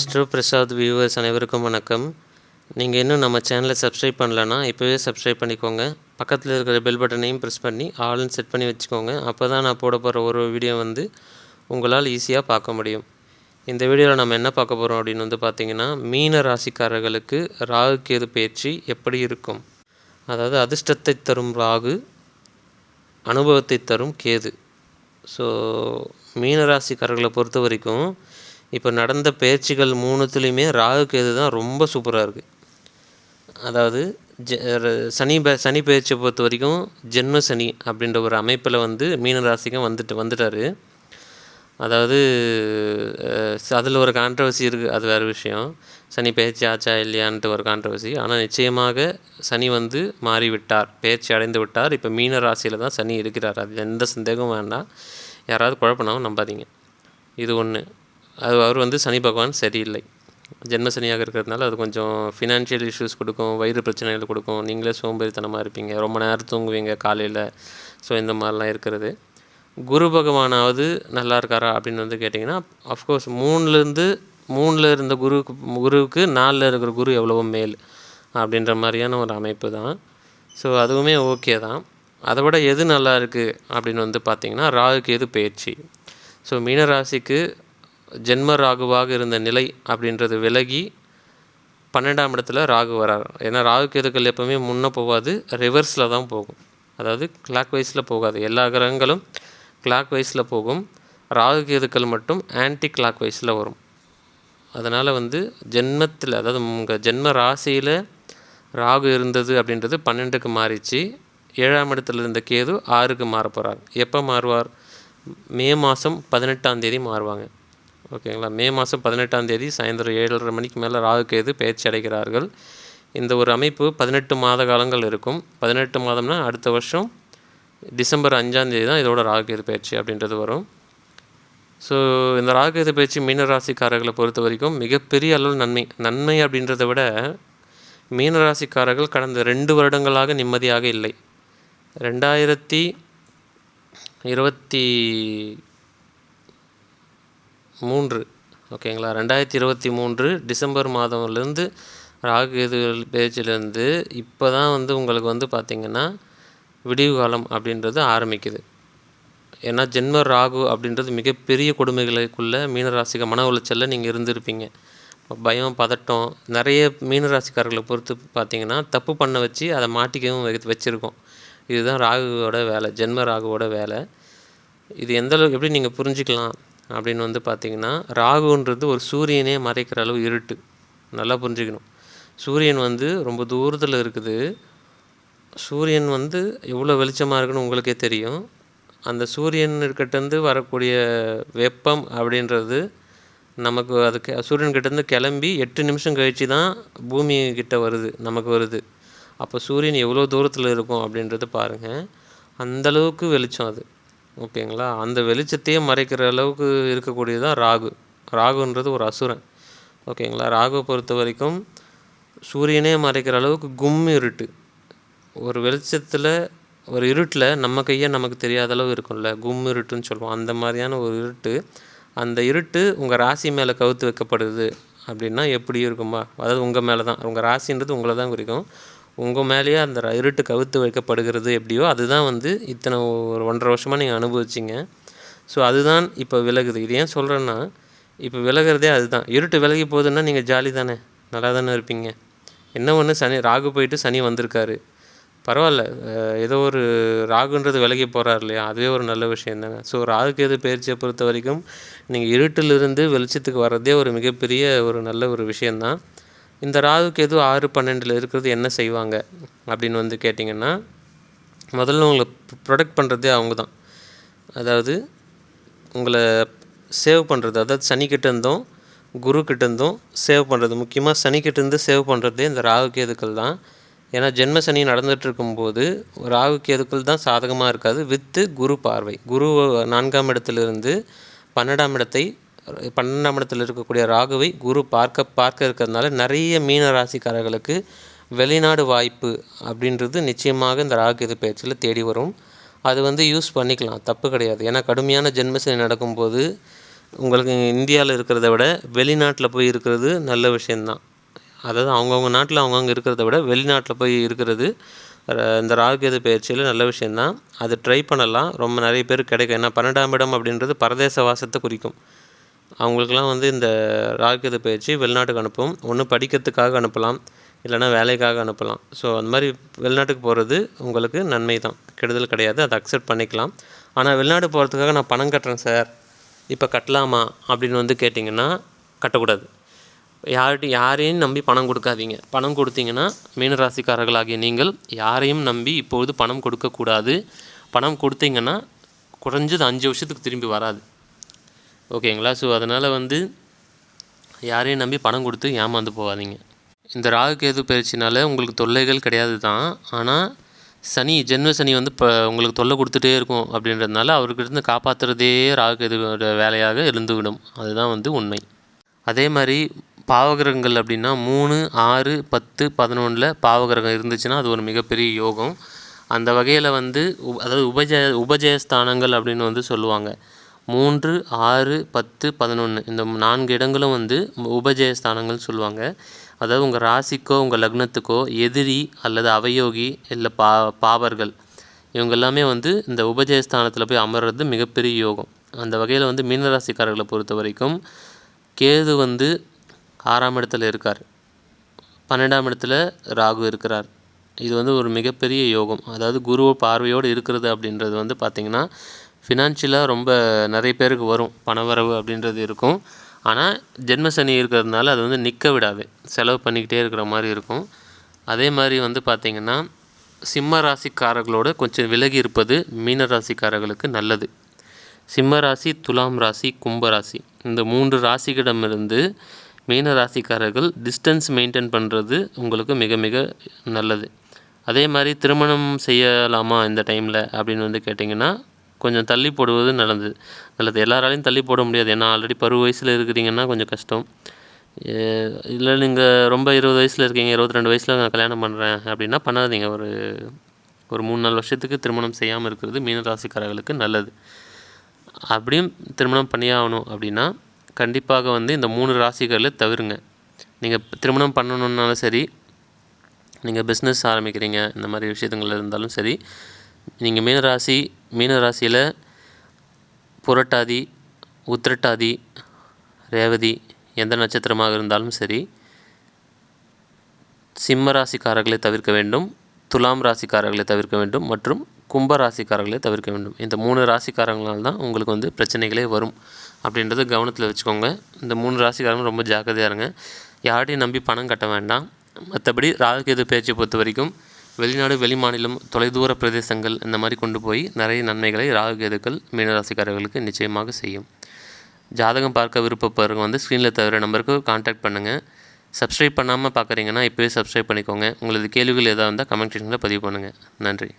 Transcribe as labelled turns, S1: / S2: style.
S1: Sri Prasad viewers அனைவருக்கும் வணக்கம். நீங்கள் இன்னும் நம்ம சேனலை சப்ஸ்கிரைப் பண்ணலன்னா இப்போவே சப்ஸ்கிரைப் பண்ணிக்கோங்க. பக்கத்தில் இருக்கிற பெல் பட்டனையும் ப்ரெஸ் பண்ணி ஆல்னு செட் பண்ணி வச்சுக்கோங்க. அப்போ தான் நான் போட போகிற ஒரு வீடியோ வந்து உங்களால் ஈஸியாக பார்க்க முடியும். இந்த வீடியோவில் நம்ம என்ன பார்க்க போகிறோம் அப்படின்னு வந்து பார்த்திங்கன்னா மீன ராசிக்காரர்களுக்கு ராகு கேது பயிற்சி எப்படி இருக்கும்? அதாவது அதிர்ஷ்டத்தை தரும் ராகு அனுபவத்தை தரும் கேது. ஸோ மீனராசிக்காரர்களை பொறுத்த வரைக்கும் இப்போ நடந்த பயிற்சிகள் மூணுத்துலேயுமே ராகு கேது தான் ரொம்ப சூப்பராக இருக்குது அதாவது ஜ ர- சனி ப சனி பயிற்சியை பொறுத்த வரைக்கும் ஜென்ம சனி அப்படின்ற ஒரு அமைப்பில் வந்து மீனராசிக்கும் வந்துட்டு வந்துட்டார். அதாவது அதில் ஒரு கான்ட்ரவர்சி இருக்குது அது வேறு விஷயம். சனி பயிற்சி ஆச்சா இல்லையான்ட்டு ஒரு கான்ட்ரவர்சி ஆனால் நிச்சயமாக சனி வந்து மாறிவிட்டார் பயிற்சி அடைந்து விட்டார். இப்போ மீன ராசியில் தான் சனி இருக்கிறார். அது எந்த சந்தேகமும் வேண்டாம். யாராவது குழப்பினாலும் நம்பாதீங்க. இது ஒன்று அது அவர் வந்து சனி பகவான் சரியில்லை. ஜென்ம சனியாக இருக்கிறதுனால அது கொஞ்சம் ஃபினான்ஷியல் இஷ்யூஸ் கொடுக்கும் வயிறு பிரச்சனைகள் கொடுக்கும். நீங்களே சோம்பேறித்தனமாக இருப்பீங்க. ரொம்ப நேரம் தூங்குவீங்க காலையில். ஸோ இந்த மாதிரிலாம் இருக்கிறது. குரு பகவானாவது நல்லா இருக்காரா அப்படின்னு வந்து கேட்டிங்கன்னா அஃப்கோர்ஸ் மூணுலேருந்து மூணில் இருந்த குருவுக்கு குருவுக்கு நாலில் இருக்கிற குரு எவ்வளவோ மேல் அப்படின்ற மாதிரியான ஒரு அமைப்பு தான். ஸோ அதுவுமே ஓகே தான். அதை விட எது நல்லா இருக்குது அப்படின்னு வந்து பார்த்திங்கன்னா ராகுக்கு எது பயிற்சி. ஸோ மீனராசிக்கு ஜென்ம ராகுவாக இருந்த நிலை அப்படின்றது விலகி பன்னெண்டாம் இடத்துல ராகு வரார். ஏன்னா ராகு கேதுக்கள் எப்போவுமே முன்னே போகாது ரிவர்ஸில் தான் போகும். அதாவது கிளாக் வைஸில் போகாது. எல்லா கிரகங்களும் கிளாக் வைஸில் போகும். ராகு கேதுக்கள் மட்டும் ஆன்டி கிளாக் வைஸில் வரும். அதனால் வந்து ஜென்மத்தில் அதாவது உங்கள் ஜென்ம ராசியில் ராகு இருந்தது அப்படின்றது பன்னெண்டுக்கு மாறிச்சு. ஏழாம் இடத்துல இருந்த கேது ஆறுக்கு மாற போகிறார் எப்போ மாறுவார்? மே மாதம் பதினெட்டாம் தேதி மாறுவாங்க. ஓகேங்களா? மே மாதம் பதினெட்டாம் தேதி சாயந்தரம் ஏழரை மணிக்கு மேலே ராகு பயிற்சி அடைகிறார்கள். இந்த ஒரு அமைப்பு பதினெட்டு மாத காலங்கள் இருக்கும். பதினெட்டு மாதம்னா அடுத்த வருஷம் டிசம்பர் அஞ்சாம் தேதி தான் இதோட ராகு பயிற்சி அப்படின்றது வரும். ஸோ இந்த ராகுகேது பயிற்சி மீனராசிக்காரர்களை பொறுத்த வரைக்கும் மிகப்பெரிய அளவு நன்மை. நன்மை அப்படின்றத விட மீனராசிக்காரர்கள் கடந்த ரெண்டு வருடங்களாக நிம்மதியாக இல்லை. ரெண்டாயிரத்தி இருபத்தி மூன்று. ஓகேங்களா? ரெண்டாயிரத்தி இருபத்தி மூன்று டிசம்பர் மாதம்லேருந்து ராகுகேது பேச்சிலேருந்து இப்போ தான் வந்து உங்களுக்கு வந்து பார்த்திங்கன்னா விடிவு காலம் அப்படின்றது ஆரம்பிக்குது. ஏன்னா ஜென்ம ராகு அப்படின்றது மிகப்பெரிய கொடுமைகளுக்குள்ள மீனராசிக மன உளைச்சலில் நீங்கள் இருந்திருப்பீங்க. பயம் பதட்டம் நிறைய மீனராசிக்காரர்களை பொறுத்து பார்த்தீங்கன்னா தப்பு பண்ண வச்சு அதை மாட்டிக்கவும் வெ- வச்சுருக்கோம். இதுதான் ராகுவோட வேலை ஜென்ம ராகுவோட வேலை. இது எந்த அளவுக்கு எப்படி நீங்கள் புரிஞ்சுக்கலாம்? அப்படின்னு வந்து பார்த்தீங்கன்னா ராகுன்றது ஒரு சூரியனே மறைக்கிற அளவு இருட்டு. நல்லா புரிஞ்சுக்கணும். சூரியன் வந்து ரொம்ப தூரத்தில் இருக்குது. சூரியன் வந்து எவ்வளோ வெளிச்சமாக இருக்குன்னு உங்களுக்கே தெரியும். அந்த சூரியன்கிட்டேருந்து வரக்கூடிய வெப்பம் அப்படின்றது நமக்கு அதுக்கு சூரியன்கிட்டேருந்து கிளம்பி எட்டு நிமிஷம் கழிச்சு தான் பூமி கிட்ட வருது நமக்கு வருது. அப்போ சூரியன் எவ்வளோ தூரத்தில் இருக்கும் அப்படின்றது பாருங்கள் அந்தளவுக்கு வெளிச்சம் அது. ஓகேங்களா? அந்த வெளிச்சத்தையே மறைக்கிற அளவுக்கு இருக்கக்கூடியது தான் ராகு. ராகுன்றது ஒரு அசுரன். ஓகேங்களா? ராகுவை பொறுத்த வரைக்கும் சூரியனே மறைக்கிற அளவுக்கு கும் இருட்டு. ஒரு வெளிச்சத்தில் ஒரு இருட்டில் நம்ம கையை நமக்கு தெரியாத அளவு இருக்கும்ல. கும் இருட்டுன்னு சொல்லுவோம். அந்த மாதிரியான ஒரு இருட்டு அந்த இருட்டு உங்கள் ராசி மேலே கவுத்து வைக்கப்படுது அப்படின்னா எப்படி இருக்குமா அதாவது உங்கள் மேலே தான் உங்கள் ராசின்றது உங்களை தான் குறிக்கும். உங்கள் மேலேயே அந்த இருட்டு கவுத்து வைக்கப்படுகிறது எப்படியோ அதுதான் வந்து இத்தனை ஒரு ஒன்றரை வருஷமாக நீங்கள் அனுபவிச்சிங்க. ஸோ அதுதான் இப்போ விலகுது. இது ஏன் சொல்கிறேன்னா இப்போ விலகிறதே அதுதான். இருட்டு விலகி போகுதுன்னா நீங்கள் ஜாலி தானே? நல்லா தானே இருப்பீங்க. என்ன ஒன்று சனி ராகு போயிட்டு சனி வந்திருக்காரு. பரவாயில்ல. ஏதோ ஒரு ராகுன்றது விலகி போகிறார் இல்லையா? அதுவே ஒரு நல்ல விஷயம் தானே. ஸோ எது பயிற்சியை பொறுத்த வரைக்கும் நீங்கள் இருட்டிலிருந்து வெளிச்சத்துக்கு வர்றதே ஒரு மிகப்பெரிய ஒரு நல்ல ஒரு விஷயந்தான் இந்த ராகுகேது ஆறு பன்னெண்டில் இருக்கிறது என்ன செய்வாங்க அப்படின்னு வந்து கேட்டிங்கன்னா முதல்ல உங்களை ப்ரொடெக்ட் பண்ணுறதே அவங்க தான் அதாவது உங்களை சேவ் பண்ணுறது அதாவது சனிக்கிட்ட இருந்தும் குரு இருந்தும் சேவ் பண்ணுறது முக்கியமாக சனிக்கிட்ட இருந்து சேவ் பண்ணுறதே இந்த ராகு கேதுக்கள் தான். ஏன்னா ஜென்ம சனி நடந்துகிட்டு இருக்கும்போது ராகு கேதுக்கள் தான் சாதகமாக இருக்காது. வித்து குரு பார்வை. குரு நான்காம் இடத்துலேருந்து பன்னெண்டாம் இடத்தை பன்னெண்டாம் இடத்தில் இருக்கக்கூடிய ராகுவை குரு பார்க்க பார்க்க இருக்கிறதுனால நிறைய மீன ராசிக்காரர்களுக்கு வெளிநாடு வாய்ப்பு அப்படின்றது நிச்சயமாக இந்த ராகு இது பயிற்சியில் தேடி வரும். அது வந்து யூஸ் பண்ணிக்கலாம் தப்பு கிடையாது. ஏன்னா கடுமையான ஜென்மசனி நடக்கும்போது உங்களுக்கு இந்தியாவில் இருக்கிறத விட வெளிநாட்டில் போய் இருக்கிறது நல்ல விஷயந்தான் அதாவது அவங்கவுங்க நாட்டில் அவங்கவுங்க இருக்கிறத விட வெளிநாட்டில் போய் இருக்கிறது இந்த ராகுகேது பயிற்சியில் நல்ல விஷயந்தான் அது ட்ரை பண்ணலாம். ரொம்ப நிறைய பேர் கிடைக்கும். ஏன்னா பன்னெண்டாம் இடம் அப்படின்றது பரதேச வாசத்தை குறிக்கும். அவங்களுக்கெல்லாம் வந்து இந்த ராகுகேது பயிற்சி வெளிநாட்டுக்கு அனுப்பும். ஒன்று படிக்கிறதுக்காக அனுப்பலாம். இல்லைன்னா வேலைக்காக அனுப்பலாம். ஸோ அந்த மாதிரி வெளிநாட்டுக்கு போகிறது உங்களுக்கு நன்மை தான். கெடுதல் கிடையாது. அதை அக்செப்ட் பண்ணிக்கலாம். ஆனால் வெளிநாடு போகிறதுக்காக நான் பணம் கட்டுறேன் சார் இப்போ கட்டலாமா? அப்படின்னு வந்து கேட்டிங்கன்னா கட்டக்கூடாது. யார்கிட்ட யாரையும் நம்பி பணம் கொடுக்காதீங்க. பணம் கொடுத்தீங்கன்னா மீனராசிக்காரர்களாகிய நீங்கள் யாரையும் நம்பி இப்பொழுது பணம் கொடுக்கக்கூடாது. பணம் கொடுத்தீங்கன்னா குறைஞ்சது அஞ்சு வருஷத்துக்கு திரும்பி வராது. ஓகேங்களா? ஸோ அதனால் வந்து யாரையும் நம்பி பணம் கொடுத்து ஏமாந்து போகாதீங்க. இந்த ராகு கேது பயிற்சினால உங்களுக்கு தொல்லைகள் கிடையாது தான். ஆனால் சனி ஜென்ம சனி வந்து இப்போ உங்களுக்கு தொல்லை கொடுத்துட்டே இருக்கும் அப்படின்றதுனால அவர்கிட்ட காப்பாற்றுறதே ராகு கேதுவோட வேலையாக இருந்துவிடும். அதுதான் வந்து உண்மை. அதே மாதிரி பாவகிரகங்கள் அப்படின்னா மூணு ஆறு பத்து பதினொன்றில் பாவகிரகம் இருந்துச்சுன்னா அது ஒரு மிகப்பெரிய யோகம். அந்த வகையில் வந்து உ- அதாவது உபஜய உபஜயஸ்தானங்கள் அப்படின்னு வந்து சொல்லுவாங்க. மூன்று ஆறு பத்து பதினொன்று இந்த நான்கு இடங்களும் வந்து உபஜயஸ்தானங்கள் சொல்லுவாங்க. அதாவது உங்கள் ராசிக்கோ உங்கள் லக்னத்துக்கோ எதிரி அல்லது அவயோகி இல்லை பா பாவர்கள் இவங்க எல்லாமே வந்து இந்த உபஜயஸ்தானத்தில் போய் அமர்றது மிகப்பெரிய யோகம். அந்த வகையில் வந்து மீனராசிக்காரர்களை பொறுத்த வரைக்கும் கேது வந்து ஆறாம் இடத்துல இருக்கார். பன்னெண்டாம் இடத்துல ராகு இருக்கிறார். இது வந்து ஒரு மிகப்பெரிய யோகம். அதாவது குரு பார்வையோடு இருக்கிறது அப்படின்றது வந்து பார்த்திங்கன்னா ஃபினான்ஷியலாக ரொம்ப நிறைய பேருக்கு வரும். பணவரவு அப்படின்றது இருக்கும். ஆனால் ஜென்ம சனி இருக்கிறதுனால அது வந்து நிற்க விடாது. செலவு பண்ணிக்கிட்டே இருக்கிற மாதிரி இருக்கும். அதே மாதிரி வந்து பார்த்திங்கன்னா சிம்ம ராசிக்காரர்களோட கொஞ்சம் விலகி இருப்பது மீன ராசிக்காரர்களுக்கு நல்லது. சிம்ம ராசி துலாம் ராசி கும்ப ராசி. இந்த மூன்று ராசிகளிடமிருந்து மீன ராசிக்காரர்கள் டிஸ்டன்ஸ் மெயின்டைன் பண்ணுறது உங்களுக்கு மிக மிக நல்லது. அதே மாதிரி திருமணம் செய்யலாமா இந்த டைமில் அப்படின்னு வந்து கேட்டிங்கன்னா கொஞ்சம் தள்ளி போடுவது நல்லது. நல்லது. எல்லாராலையும் தள்ளி போட முடியாது. ஏன்னா ஆல்ரெடி பருவ வயசில் இருக்கிறீங்கன்னா கொஞ்சம் கஷ்டம். இல்லை நீங்கள் ரொம்ப இருபது வயசில் இருக்கீங்க இருபத்தி ரெண்டு வயசில் நான் கல்யாணம் பண்ணுறேன் அப்படின்னா பண்ணாதீங்க. ஒரு ஒரு மூணு நாலு வருஷத்துக்கு திருமணம் செய்யாமல் இருக்கிறது மீன ராசிக்காரர்களுக்கு நல்லது. அப்படியும் திருமணம் பண்ணியே ஆகணும் அப்படின்னா கண்டிப்பாக வந்து இந்த மூணு ராசிகளை தவிருங்க. நீங்கள் திருமணம் பண்ணணுன்னாலும் சரி நீங்கள் பிஸ்னஸ் ஆரம்பிக்கிறீங்க இந்த மாதிரி விஷயங்கள் இருந்தாலும் சரி நீங்கள் மீனராசி மீனராசியில் புரட்டாதி உத்திரட்டாதி ரேவதி எந்த நட்சத்திரமாக இருந்தாலும் சரி சிம்ம ராசிக்காரர்களை தவிர்க்க வேண்டும் துலாம் ராசிக்காரர்களை தவிர்க்க வேண்டும் மற்றும் கும்ப ராசிக்காரர்களை தவிர்க்க வேண்டும். இந்த மூணு ராசிக்காரங்களால் தான் உங்களுக்கு வந்து பிரச்சனைகளே வரும் அப்படின்றத கவனத்தில் வச்சுக்கோங்க. இந்த மூணு ராசிக்காரங்க ரொம்ப ஜாக்கிரதையாக இருங்க. யார்டையும் நம்பி பணம் கட்ட வேண்டாம். மற்றபடி ராகுகேது பேச்சை பொறுத்த வரைக்கும் வெளிநாடு வெளிமாநிலம் தொலைதூர பிரதேசங்கள் இந்த மாதிரி கொண்டு போய் நிறைய நன்மைகளை ராகுகேதுக்கள் மீனராசிக்காரர்களுக்கு நிச்சயமாக செய்யும். ஜாதகம் பார்க்க விருப்பப்படுறவங்க வந்து ஸ்க்ரீனில் தவிர நம்பருக்கு காண்டாக்ட் பண்ணுங்கள் சப்ஸ்கிரைப் பண்ணாமல் பார்க்குறீங்கன்னா இப்போவே சப்ஸ்கிரைப் பண்ணிக்கோங்க. உங்களது கேள்விகள் எதாவது இருந்தால் கமெண்ட் செக்ஷனில் பதிவு பண்ணுங்கள் நன்றி.